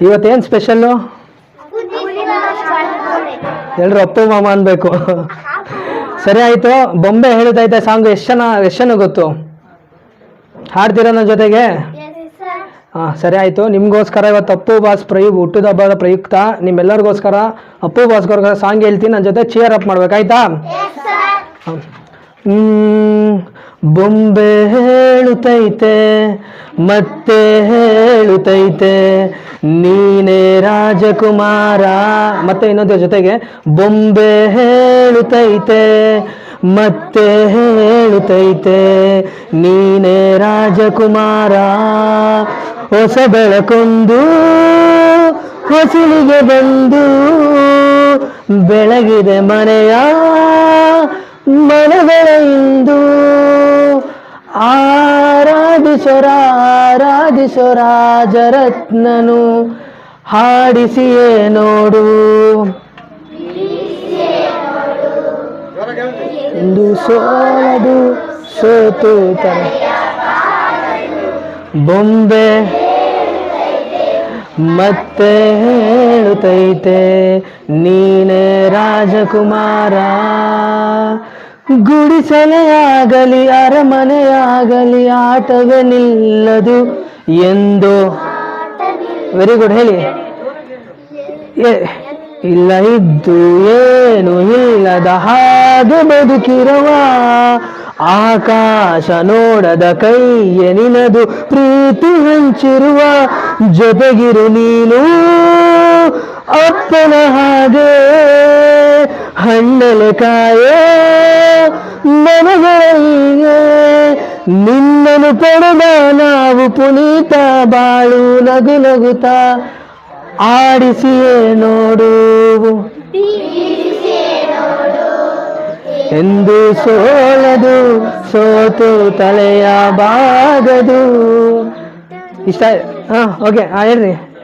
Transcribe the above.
ಇವತ್ತೇನು ಸ್ಪೆಷಲ್ಲು ಎಲ್ಲರೂ ಅಪ್ಪು, ಮಾಮ ಅನ್ಬೇಕು. ಸರಿ ಆಯಿತು, ಬೊಂಬೆ ಹೇಳಿದೈತೆ ಸಾಂಗ್ ಎಷ್ಟು ಜನ ಗೊತ್ತು? ಹಾಡ್ತೀರ ನನ್ನ ಜೊತೆಗೆ? ಹಾಂ, ಸರಿ ಆಯಿತು. ನಿಮಗೋಸ್ಕರ ಇವತ್ತು ಅಪ್ಪು ಬಾಸ್ ಪ್ರಯು ಹುಟ್ಟಿದ ಹಬ್ಬದ ಪ್ರಯುಕ್ತ. ನಿಮ್ಮೆಲ್ಲರಿಗೋಸ್ಕರ ಅಪ್ಪು ಬಾಸ್ಗೋಸ್ಕರ ಸಾಂಗ್ ಹೇಳ್ತೀನಿ. ನನ್ನ ಜೊತೆ ಚಿಯರ್ ಅಪ್ ಮಾಡ್ಬೇಕಾಯ್ತಾ ಹ್ಮ್. ಬೊಂಬೆ ಹೇಳುತ್ತೈತೆ ಮತ್ತೆ ಹೇಳುತ್ತೈತೆ ನೀನೇ ರಾಜಕುಮಾರ, ಮತ್ತೆ ಇನ್ನೊಂದರ ಜೊತೆಗೆ ಬೊಂಬೆ ಹೇಳುತ್ತೈತೆ ಮತ್ತೆ ಹೇಳುತ್ತೈತೆ ನೀನೇ ರಾಜಕುಮಾರ, ಹೊಸ ಬೆಳಕೊಂದು, ಹೊಸಲಿಗೆ ಬಂದು, ಬೆಳಗಿದೆ ಮನೆಯ ಮನಗಳಿಂದು ಆರಾಧಿಸೊರ ರಾಜರತ್ನನು ಹಾಡಿಸಿಯೇ ನೋಡು ಇಂದು ಸೋಲದು ಸೋತು ಬೊಂಬೆ ಮತ್ತೆ ಹೇಳುತ್ತೈತೆ ನೀನೇ ರಾಜಕುಮಾರ. ಗುಡಿಸಲೇ ಆಗಲಿ ಅರಮನೆಯಾಗಲಿ ಆಟವೇ ನಿಲ್ಲದು ಎಂದು. ವೆರಿ ಗುಡ್ ಹೇಳಿ. ಇಲ್ಲ, ಇದ್ದು ಏನು ಇಲ್ಲದ ಹಾಗೆ ಬದುಕಿರುವ ಆಕಾಶ ನೋಡದ ಕೈಯೇ ನಿನದು ಪ್ರೀತಿ ಹಂಚಿರುವ ಜೊತೆಗಿರು ನೀನು ಅಪ್ಪನ ಹಾಗೆ. ಹಣ್ಣಲೆ ಕಾಯೋ ಮನಗಳಿಗೆ ನಿನ್ನನ್ನು ಪಡೆದ ನಾವು ಪುನೀತ ಬಾಳು ನಗು ನಗುತ ಆಡಿಸಿಯೇ ನೋಡು. ಎಂದು ಸೋಲದು, ಸೋತು ತಲೆಯ ಬಾಗದು. ಇಷ್ಟ, ಹಾ ಓಕೆ ಹೇಳ್ರಿ.